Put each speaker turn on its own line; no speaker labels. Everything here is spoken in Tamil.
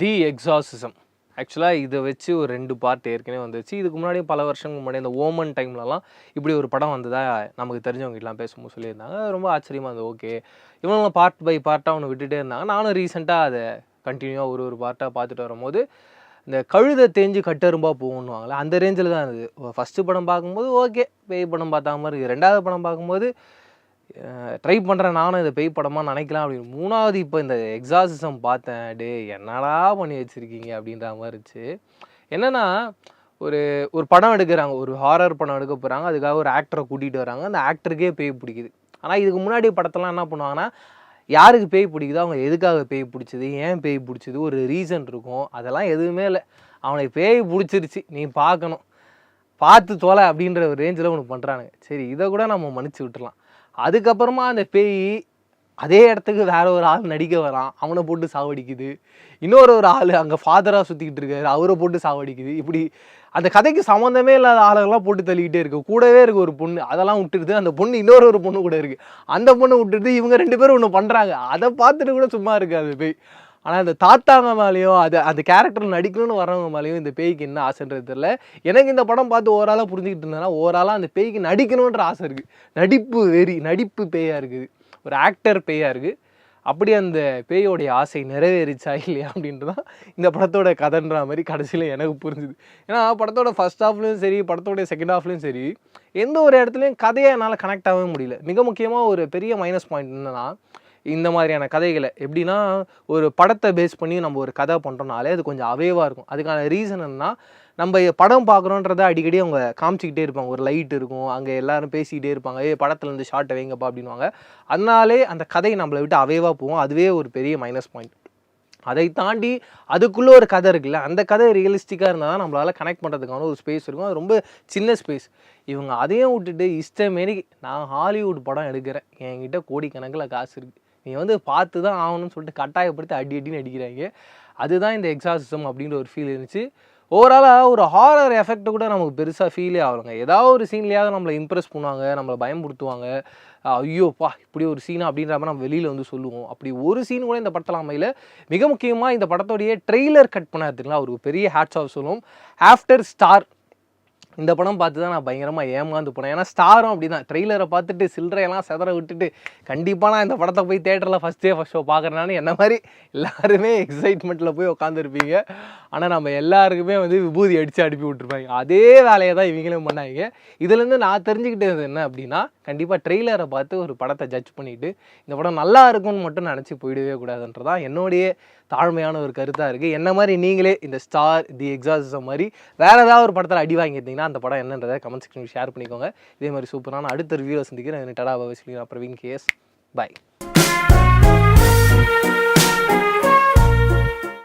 தி எக்ஸாசிசம் ஆக்சுவலாக இதை வச்சு ஒரு ரெண்டு பார்ட் ஏற்கனவே வந்துச்சு. இதுக்கு முன்னாடி பல வருஷங்களுக்கு முன்னாடி இந்த ஓமன் டைம்லலாம் இப்படி ஒரு படம் வந்ததா நமக்கு தெரிஞ்சவங்ககிட்டலாம் பேசும்போது சொல்லியிருந்தாங்க. ரொம்ப ஆச்சரியமாக இருந்தது. ஓகே இவங்க பார்ட் பை பார்ட்டாக ஒன்று விட்டுட்டே இருந்தாங்க. நானும் ரீசெண்டாக அதை கண்டினியூவாக ஒரு ஒரு பார்ட்டாக பார்த்துட்டு வரும்போது இந்த கழுதை தேஞ்சு கட்டெரும்பாக போகணுவாங்களே அந்த ரேஞ்சில் தான் இருந்தது. ஃபஸ்ட்டு படம் பார்க்கும்போது ஓகே பேய் படம் பார்த்தா மாதிரி இருக்குது ரெண்டாவது படம் பார்க்கும்போது ட்ரை பண்ணுறேன் நானும் இதை பேய் படமாக நினைக்கலாம் அப்படின்னு. மூணாவது இப்போ இந்த எக்ஸாசிசம் பார்த்தேன். டே என்னடா பண்ணி வச்சுருக்கீங்க அப்படின்ற மாதிரி இருந்துச்சு. என்னென்னா ஒரு ஒரு படம் எடுக்கிறாங்க. ஒரு ஹாரர் படம் எடுக்க போகிறாங்க அதுக்காக ஒரு ஆக்டரை கூட்டிகிட்டு வராங்க. அந்த ஆக்டருக்கே பேய் பிடிக்குது. ஆனால் இதுக்கு முன்னாடி படத்தெல்லாம் என்ன பண்ணுவாங்கன்னா யாருக்கு பேய் பிடிக்குதோ அவங்க எதுக்காக பேய் பிடிச்சது ஏன் பேய் பிடிச்சது ஒரு ரீசன் இருக்கும். அதெல்லாம் எதுவுமே இல்லை. அவனுக்கு பேய் பிடிச்சிருச்சு. நீ பார்க்கணும். பார்த்து தொலை அப்படின்ற ஒரு ரேஞ்சில் ஒன்று பண்ணுறானுங்க சரி இதை கூட நம்ம மன்னிச்சு விட்டுலாம் அதுக்கப்புறமா அந்த பேய் அதே இடத்துக்கு வேற ஒரு ஆள் நடிக்க வரான். அவனை போட்டு சாவடிக்குது. இன்னொரு ஒரு ஆள் அங்கே ஃபாதராக சுற்றிக்கிட்டு இருக்காரு. அவரை போட்டு சாவடிக்குது. இப்படி அந்த கதைக்கு சம்மந்தமே இல்லாத ஆளுகள்லாம் போட்டு தள்ளிக்கிட்டே இருக்கு. கூடவே இருக்கு ஒரு பொண்ணு. அதெல்லாம் விட்டுடுது. அந்த பொண்ணு இன்னொரு ஒரு பொண்ணு கூட இருக்குது அந்த பொண்ணு விட்டுட்டு இவங்க ரெண்டு பேரும் ஒன்று பண்ணுறாங்க அதை பார்த்துட்டு கூட சும்மா இருக்காது பேய். ஆனால் அந்த தாத்தாங்க மேலேயும் அது அந்த கேரக்டர் நடிக்கணும்னு வரவங்க மேலேயும் இந்த பேய்க்கு என்ன ஆசைன்றது தெரியல. எனக்கு இந்த படம் பார்த்து ஓவராலாக புரிஞ்சுக்கிட்டு இருந்தேன்னா ஓவராலாக அந்த பேய்க்கு நடிக்கணுன்ற ஆசை இருக்குது நடிப்பு வெறி நடிப்பு பேயாக இருக்குது. ஒரு ஆக்டர் பேயாக இருக்குது அப்படி அந்த பேயோடைய ஆசை நிறைவேறிச்சா இல்லையா அப்படின்ட்டு தான் இந்த படத்தோட கதைன்ற மாதிரி கடைசியில் எனக்கு புரிஞ்சுது. ஏன்னா படத்தோட ஃபர்ஸ்ட் ஹாஃப்லையும் சரி படத்தோடைய செகண்ட் ஹாஃப்லையும் சரி எந்த ஒரு இடத்துலையும் கதையை என்னால் கனெக்ட் ஆகவே முடியல. மிக முக்கியமாக ஒரு பெரிய மைனஸ் பாயிண்ட் என்னென்னா இந்த மாதிரியான கதைகளை எப்படின்னா ஒரு படத்தை பேஸ் பண்ணி நம்ம ஒரு கதை பண்ணுறோம்னாலே அது கொஞ்சம் அவேவாக இருக்கும். அதுக்கான ரீசன் என்னன்னா நம்ம படம் பார்க்குறோன்றதை அடிக்கடி அவங்க காமிச்சிக்கிட்டே இருப்பாங்க. ஒரு லைட் இருக்கும் அங்கே எல்லாரும் பேசிக்கிட்டே இருப்பாங்க. ஏ படத்தில் இருந்து ஷார்ட்டை வைங்கப்பா அப்படின்வாங்க அதனாலே அந்த கதை நம்மளை விட்டு அவேவாக போகும். அதுவே ஒரு பெரிய மைனஸ் பாயிண்ட் அதை தாண்டி அதுக்குள்ளே ஒரு கதை இருக்குல்ல அந்த கதை ரியலிஸ்டிக்காக இருந்தால் தான் நம்மளால் கனெக்ட் பண்ணுறதுக்கான ஒரு ஸ்பேஸ் இருக்கும். அது ரொம்ப சின்ன ஸ்பேஸ் இவங்க அதையும் விட்டுட்டு இஷ்டமாரி நான் ஹாலிவுட் படம் எடுக்கிறேன். என்கிட்ட கோடிக்கணக்கில் காசு இருக்குது நீ வந்து பார்த்து தான் ஆகணும்னு சொல்லிட்டு கட்டாயப்படுத்தி அடி அடின்னு அடிக்கிறாங்க. அதுதான் இந்த எக்ஸாசிசம் அப்படின்ற ஒரு ஃபீல் இருந்துச்சு. ஓவராலாக ஒரு ஹாரர் எஃபெக்ட் கூட நமக்கு பெருசாக ஃபீலே ஆகலைங்க. ஏதாவது ஒரு சீன்லேயாவது நம்மளை இம்ப்ரெஸ் பண்ணுவாங்க நம்மளை பயம்படுத்துவாங்க ஐயோப்பா இப்படி ஒரு சீனா அப்படின்ற மாதிரி நம்ம வெளியில் வந்து சொல்லுவோம். அப்படி ஒரு சீன் கூட இந்த படத்தில் அமையல. மிக முக்கியமாக இந்த படத்தோடைய ட்ரெய்லர் கட் பண்ண எடுத்துக்கலாம் ஒரு பெரிய ஹேட்ஸ் ஆஃப் சொல்லுவோம் ஆஃப்டர் ஸ்டார் இந்த படம் பார்த்து தான் நான் பயங்கரமாக ஏமாந்து போனேன். ஏன்னா ஸ்டாரும் அப்படி தான் ட்ரெய்லரை பார்த்துட்டு சில்லறையெல்லாம் செதற விட்டுட்டு கண்டிப்பாக நான் இந்த படத்தை போய் தேட்டரில் ஃபஸ்ட் டே ஃபஸ்ட் ஷோ பார்க்குறேன்னு என்ன மாதிரி எல்லாருமே எக்ஸைட்மெண்ட்டில் போய் உட்காந்துருப்பீங்க ஆனால் நம்ம எல்லாருக்குமே வந்து விபூதி அடித்து அனுப்பி விட்ருப்பாங்க அதே வேலையை தான் இவங்களும் பண்ணாங்க. இதுலேருந்து நான் தெரிஞ்சுக்கிட்டது என்ன அப்படின்னா கண்டிப்பாக ட்ரெய்லரை பார்த்து ஒரு படத்தை ஜட்ஜ் பண்ணிவிட்டு இந்த படம் நல்லா இருக்கும்னு மட்டும் நினச்சி போயிடவே கூடாதுன்றதான் என்னுடைய தாழ்மையான ஒரு கருத்தாக இருக்குது என்ன மாதிரி நீங்களே இந்த ஸ்டார் தி எக்ஸாசிசம் மாதிரி வேறு ஏதாவது ஒரு படத்தில் அடி வாங்கியிருந்தீங்கன்னா அந்த படம் என்னன்றதை கமெண்ட் செக்ஷன் ஷேர் பண்ணிக்கோங்க. இதே மாதிரி சூப்பரான அடுத்த ரிவியூவில் சந்திக்கிறேன். டடா பாபா சொல்லி பிரவீன் கேஸ் பாய்